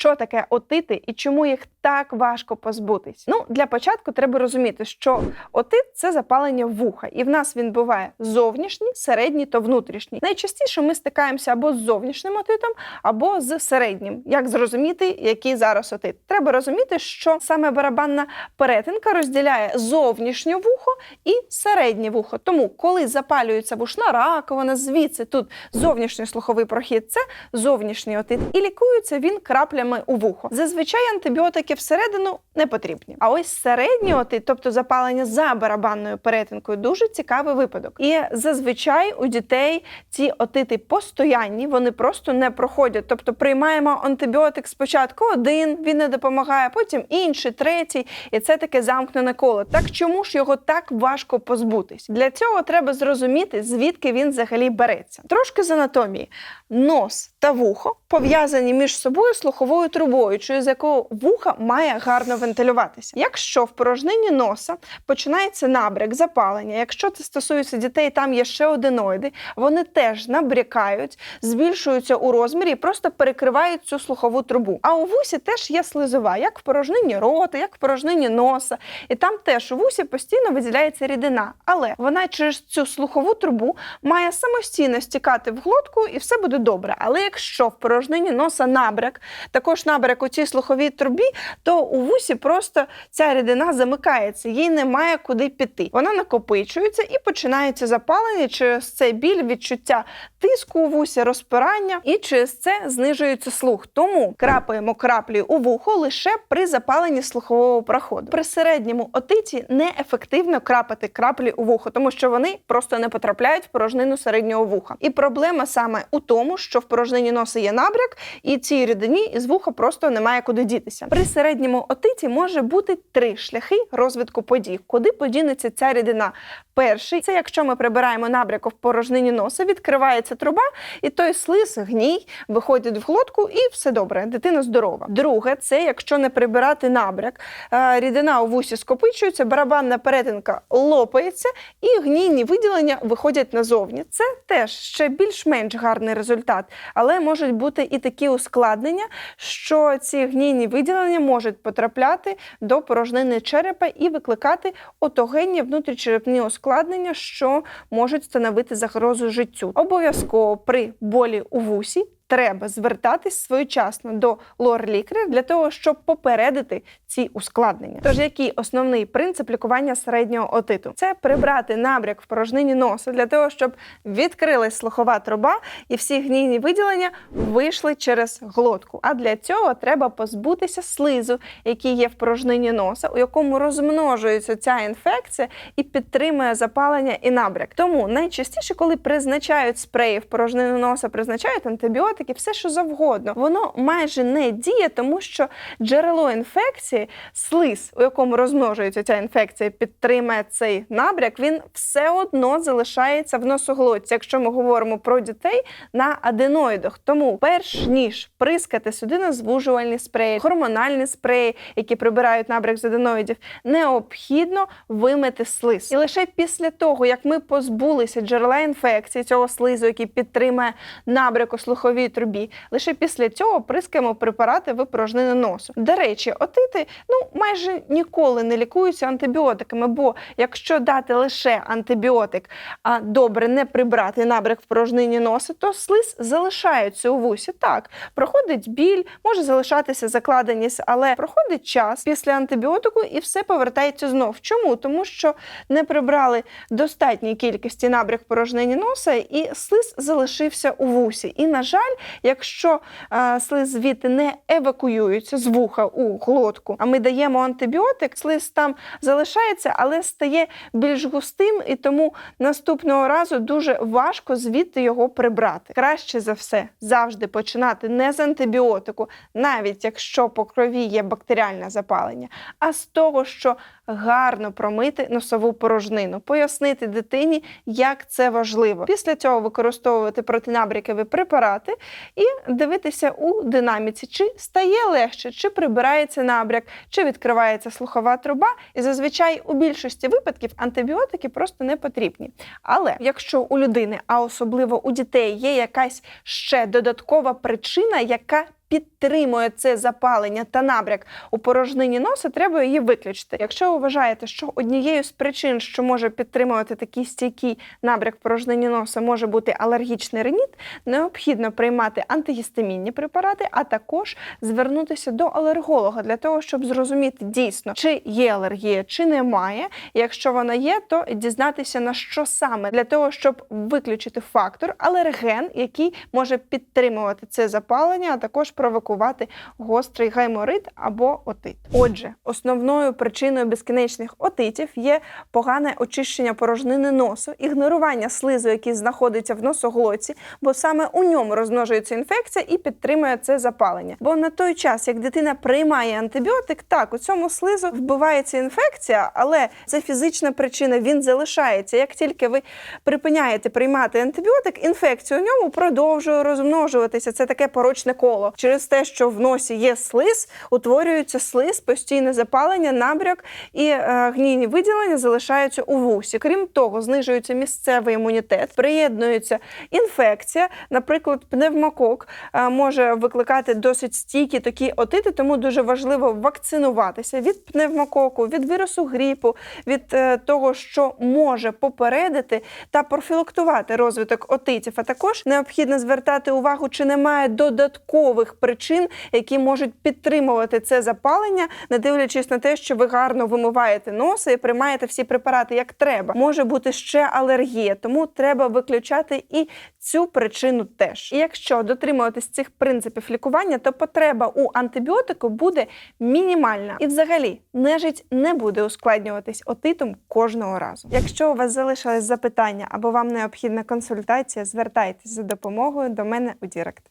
що таке отити і чому їх так важко позбутись? Ну, для початку треба розуміти, що отит це запалення вуха, і в нас він буває зовнішній, середній та внутрішній. Найчастіше ми стикаємося або з зовнішнім отитом, або з середнім. Як зрозуміти, який зараз отит? Треба розуміти, що саме барабанна перетинка розділяє зовнішнє вухо і середнє вухо. Тому, коли запалюється вушна раковина, звідси тут зовнішній слуховий прохід, це зовнішній отит, і лікується він краплями у вухо. Зазвичай антибіотики всередину не потрібні. А ось середній отит, тобто запалення за барабанною перетинкою, дуже цікавий випадок. І зазвичай у дітей ці отити постоянні, вони просто не проходять. Тобто приймаємо антибіотик спочатку один, він не допомагає, потім інший, третій, і це таке замкнене коло. Так чому ж його так важко позбутись? Для цього треба зрозуміти, звідки він взагалі береться. Трошки з анатомії. Нос та вухо пов'язані між собою слуховою трубою, через яку вуха має гарно вентилюватися. Якщо в порожнині носа починається набряк, запалення, якщо це стосується дітей, там є ще одиноїди, вони теж набрякають, збільшуються у розмірі і просто перекривають цю слухову трубу. А у вусі теж є слизова, як в порожнині рота, як в порожнині носа. І там теж у вусі постійно виділяється рідина. Але вона через цю слухову трубу має самостійно стікати в глотку, і все буде добре. Але якщо в порожнині носа набряк, також набряк у цій слуховій трубі, то у вусі просто ця рідина замикається, їй немає куди піти. Вона накопичується і починається запалення через це біль, відчуття тиску у вусі, розпирання, і через це знижується слух. Тому крапаємо краплі у вухо лише при запаленні слухового проходу. При середньому отиті неефективно крапати краплі у вухо, тому що вони просто не потрапляють в порожнину середнього вуха. І проблема саме у тому, що в порожнині носа є набряк, і цій рідині із вуха просто немає куди дітися. При середньому отиті може бути три шляхи розвитку подій, куди подінеться ця рідина. Перший це якщо ми прибираємо набряк в порожнині носа, відкривається труба, і той слиз, гній виходить в глотку, і все добре, дитина здорова. Друге, це якщо не прибирати набряк, е, рідина у вусі скопичується, барабанна перетинка лопається, і гнійні виділення виходять назовні. Це теж ще більш-менш гарний результат, але можуть бути і такі ускладнення, що ці гнійні виділення можуть потрапляти до порожнини черепа і викликати отогенні внутрічерепні ускладнення, що можуть становити загрозу життю. Обов'язково при болі у вусі. Треба звертатись своєчасно до лор-лікаря для того, щоб попередити ці ускладнення. Тож, який основний принцип лікування середнього отиту? Це прибрати набряк в порожнині носа для того, щоб відкрилась слухова труба і всі гнійні виділення вийшли через глотку. А для цього треба позбутися слизу, який є в порожнині носа, у якому розмножується ця інфекція і підтримує запалення і набряк. Тому найчастіше, коли призначають спреї в порожнину носа, призначають антибіотики, все що завгодно, воно майже не діє, тому що джерело інфекції, слиз, у якому розмножується ця інфекція, підтримує цей набряк, він все одно залишається в носоглотці, якщо ми говоримо про дітей на аденоїдах. Тому, перш ніж прискати судинозвужувальні спреї, гормональні спреї, які прибирають набряк з аденоїдів, необхідно вимити слиз. І лише після того, як ми позбулися джерела інфекції цього слизу, який підтримує набряк у слуховій трубі, лише після цього прискаємо препарати в порожнину носу. До речі, отити ну майже ніколи не лікуються антибіотиками, бо якщо дати лише антибіотик, а добре не прибрати набряк в порожнині носа, то слиз залишається у вусі. Так, проходить біль, може залишатися закладеність, але проходить час після антибіотику і все повертається знов. Чому? Тому що не прибрали достатній кількості набряк в порожнині носа, і слиз залишився у вусі. І, на жаль, якщо е, слиз звідти не евакуюється з вуха у глотку, а ми даємо антибіотик, слиз там залишається, але стає більш густим, і тому наступного разу дуже важко звідти його прибрати. Краще за все завжди починати не з антибіотику, навіть якщо по крові є бактеріальне запалення, а з того, що гарно промити носову порожнину, пояснити дитині, як це важливо. Після цього використовувати протинабрякові препарати і дивитися у динаміці, чи стає легше, чи прибирається набряк, чи відкривається слухова труба. І зазвичай у більшості випадків антибіотики просто не потрібні. Але якщо у людини, а особливо у дітей, є якась ще додаткова причина, яка підтримує це запалення та набряк у порожнині носа, треба її виключити. Якщо ви вважаєте, що однією з причин, що може підтримувати такий стійкий набряк в порожнині носа, може бути алергічний реніт, необхідно приймати антигістамінні препарати, а також звернутися до алерголога для того, щоб зрозуміти дійсно, чи є алергія, чи немає. Якщо вона є, то дізнатися на що саме для того, щоб виключити фактор алерген, який може підтримувати це запалення, а також провокувати гострий гайморит або отит. Отже, основною причиною безкінечних отитів є погане очищення порожнини носу, ігнорування слизу, який знаходиться в носоглотці, бо саме у ньому розмножується інфекція і підтримує це запалення. Бо на той час, як дитина приймає антибіотик, так у цьому слизу вбивається інфекція, але це фізична причина, він залишається. Як тільки ви припиняєте приймати антибіотик, інфекція у ньому продовжує розмножуватися. Це таке порочне коло. Через те, що в носі є слиз, утворюється слиз, постійне запалення, набряк і е, гнійні виділення залишаються у вусі. Крім того, знижується місцевий імунітет, приєднується інфекція, наприклад, пневмокок е, може викликати досить стійкі такі отити, тому дуже важливо вакцинуватися від пневмококу, від вірусу гріпу, від е, того, що може попередити та профілактувати розвиток отитів. А також необхідно звертати увагу, чи немає додаткових причин, які можуть підтримувати це запалення, не дивлячись на те, що ви гарно вимиваєте носа і приймаєте всі препарати як треба. Може бути ще алергія, тому треба виключати і цю причину теж. І якщо дотримуватись цих принципів лікування, то потреба у антибіотику буде мінімальна. І взагалі нежить не буде ускладнюватись отитом кожного разу. Якщо у вас залишились запитання або вам необхідна консультація, звертайтесь за допомогою до мене у Дірект.